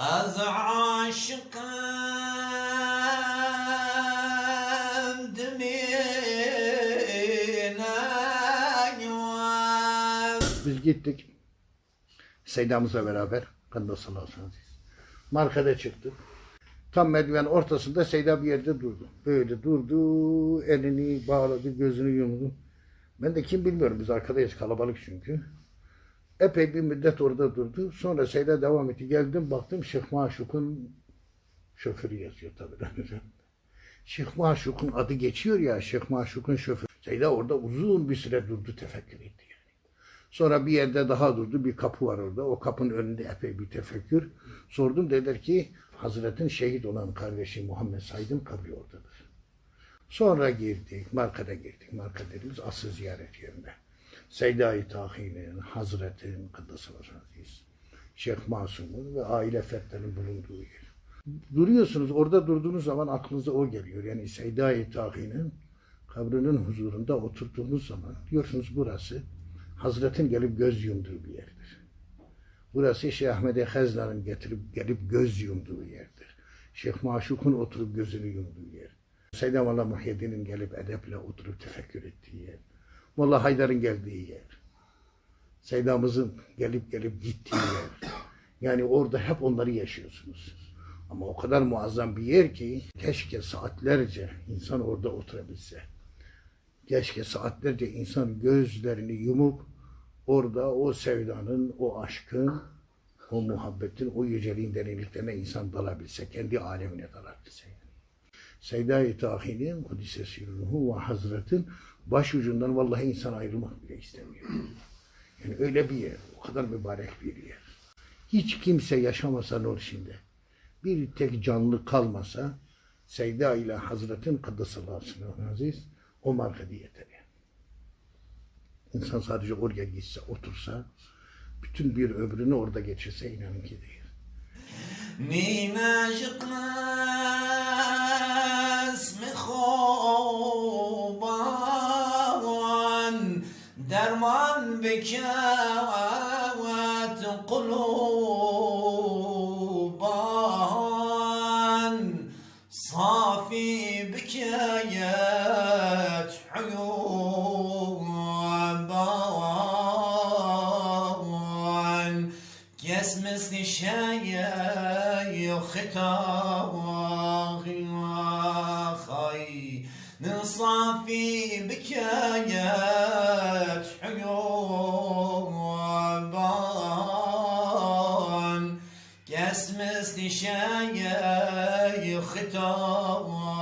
Az dimine Biz gittik. Seydamızla beraber. Ve sellem. Markete çıktık. Tam merdiven ortasında Seyda bir yerde durdu. Böyle durdu. Elini bağladı. Gözünü yumdu. Ben de kim bilmiyorum. Biz arkadayız. Kalabalık çünkü. Epey bir müddet orada durdu. Sonra Seyda devam etti. Geldim baktım Şeyh Maşuk'un şoförü yazıyor tabii. Şeyh Maşuk'un adı geçiyor ya. Şeyh Maşuk'un şoförü. Seyda orada uzun bir süre durdu tefekkür etti. Yani. Sonra bir yerde daha durdu. Bir kapı var orada. O kapının önünde epey bir tefekkür. Sordum dediler ki Hazretin şehit olan kardeşi Muhammed Said'in kabri oradadır. Sonra girdik. Markada girdik. Marka dediğimiz asıl ziyaret yerine. Seyda-i Tahi'nin, Hazretin, Kıddası Aziz, Şeyh Masum'un ve aile fertlerinin bulunduğu yer. Duruyorsunuz, orada durduğunuz zaman aklınıza o geliyor. Yani Seyda-i Tahi'nin kabrinin huzurunda oturduğunuz zaman diyorsunuz burası Hazretin gelip göz yumduğu bir yerdir. Burası Şeyh Ahmet Hezlan'ın getirip gelip göz yumduğu yerdir. Şeyh Maşuk'un oturup gözünü yumduğu yer. Seyyid Allah Muhyiddin'in gelip edeple oturup tefekkür ettiği. Molla Haydar'ın geldiği yer. Seydamızın gelip gelip gittiği yer. Yani orada hep onları yaşıyorsunuz. Ama o kadar muazzam bir yer ki keşke saatlerce insan orada oturabilse. Keşke saatlerce insan gözlerini yumup orada o sevdanın, o aşkın, o muhabbetin, o yüceliğin derinliklerine insan dalabilse, kendi alemine dalabilse. Yani. Seyda-i Tahi'nin, Kudüs'e sirruhu ve Hazret'in baş ucundan vallahi insan ayrılmak bile istemiyor. Yani öyle bir yer, o kadar mübarek bir yer. Hiç kimse yaşamasa nur şimdi. Bir tek canlı kalmasa Seyda ile Hazret'in sellem aziz o markada yeter yani. İnsan sadece oraya gitse, otursa, bütün bir ömrünü orada geçirse inanın ki değil. من بكاوات قلوبان صافي بكايات عيوبان سنشايا يخطا وغيوان خي نصافي بكايات حيوبان يسمس الشاي ختاغي